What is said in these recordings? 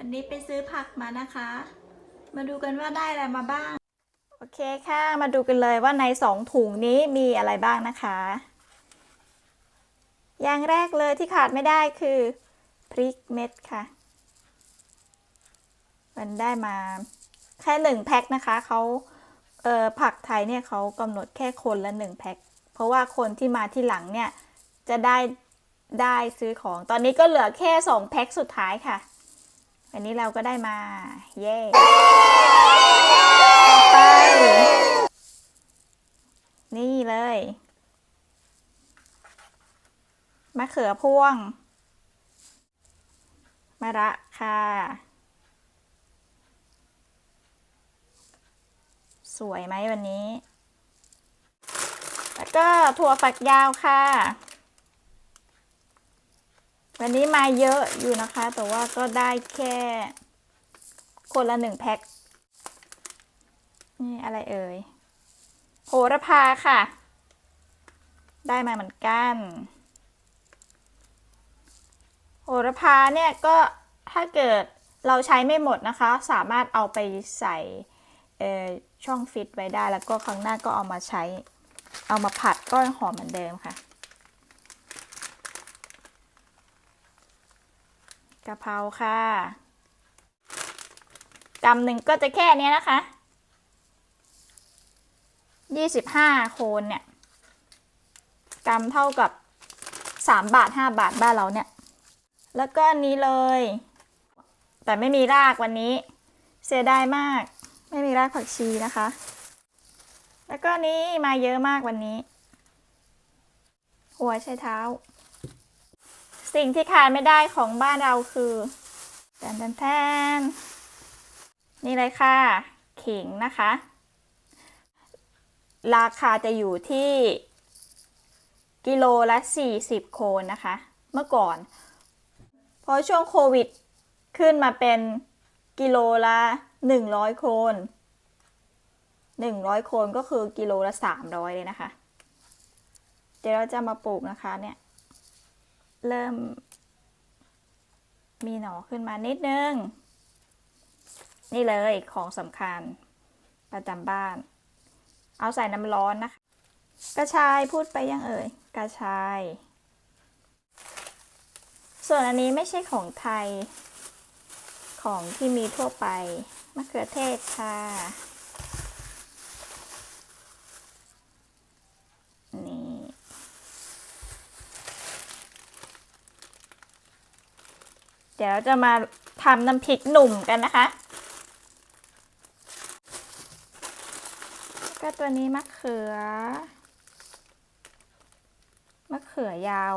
ันนี้ไปซื้อผักมานะคะ มาดูกันว่าได้อะไรมาบ้าง โอเคค่ะ มาดูกันเลยว่าในสองถุงนี้มีอะไรบ้างนะคะ อย่างแรกเลยที่ขาดไม่ได้คือพริกเม็ดค่ะ มันได้มาแค่หนึ่งแพ็คนะคะเขาเออผักไทยเนี่ยเขากำหนดแค่คนละหนึ่งแพ็ค เพราะว่าคนที่มาที่หลังเนี่ยจะได้ได้ซื้อของ ตอนนี้ก็เหลือแค่สองแพ็คสุดท้ายค่ะ อันนี้เราก็ได้มา เย้ต่อไป นี่เลย มะเขือพวง มะระค่ะ สวยไหมวันนี้ แล้วก็ถั่วฝักยาวค่ะ วันนี้มาเยอะอยู่นะคะ แต่ว่าก็ได้แค่ คนละหนึ่งแพ็ค นี่อะไรเอ่ย โหระพาค่ะ ได้มาเหมือนกัน โหระพาเนี่ยก็ถ้าเกิดเราใช้ไม่หมดนะคะ สามารถเอาไปใส่ช่องฟิตไว้ได้ แล้วก็ครั้งหน้าก็เอามาใช้ เอามาผัดก็หอมเหมือนเดิมค่ะะเพราค่ะกำหนึ่งก็จะแค่เนี้ยนะคะยี่สิบห้าโคนเนี่ยกำเท่ากับสามบาทห้าบาทบ้านเราเนี่ย แล้วก็อันนี้เลย แต่ไม่มีรากวันนี้ เสียดายมาก ไม่มีรากผักชีนะคะ แล้วก็นี้มาเยอะมากวันนี้ หัวไชเท้า สิ่งที่ขาดไม่ได้ของบ้านเราคือแทนแทนแทนนี่เลยค่ะ ขิงนะคะ ราคาจะอยู่ที่กิโลละ 40 โคนนะคะ เมื่อก่อน พอช่วงโควิดขึ้นมาเป็นกิโลละ 100 โคน 100 โคนก็คือกิโลละ 300 เลยนะคะ เดี๋ยวเราจะมาปลูกนะคะเนี่ย เริ่ม มีหนอขึ้นมานิดนึง นี่เลยของสำคัญประจำบ้าน เอาใส่น้ำร้อนนะคะ กระชายพูดไปยังเอ่ย กระชาย ส่วนอันนี้ไม่ใช่ของไทย ของที่มีทั่วไป มะเขือเทศค่ะ นี่ เดี๋ยวจะมาทำน้ำพริกหนุ่มกันนะคะ ก็ตัวนี้มะเขือ มะเขือยาว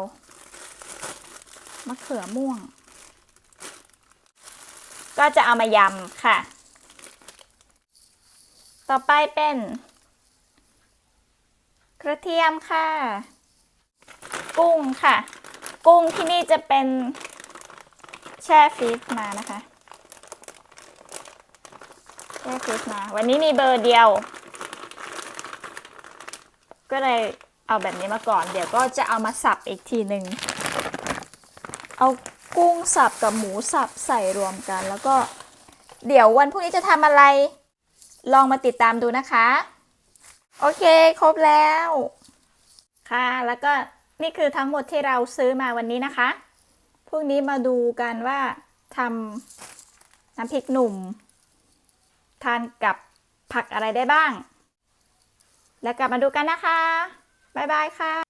มะเขือม่วง ก็จะเอามายำค่ะ ต่อไปเป็น กระเทียมค่ะ กุ้งค่ะ กุ้งที่นี่จะเป็น แช่ฟรีซมานะคะ แช่ฟรีซมา วันนี้มีเบอร์เดียว ก็เลยเอาแบบนี้มาก่อน เดี๋ยวก็จะเอามาสับอีกทีหนึ่ง เอากุ้งสับกับหมูสับใส่รวมกัน แล้วก็เดี๋ยววันพรุ่งนี้จะทำอะไร ลองมาติดตามดูนะคะ โอเค ครบแล้ว ค่ะ แล้วก็นี่คือทั้งหมดที่เราซื้อมาวันนี้นะคะ พรุ่งนี้มาดูกันว่าทำน้ำพริกหนุ่ม ทานกับผักอะไรได้บ้าง แล้วกลับมาดูกันนะคะ บ๊ายบายค่ะ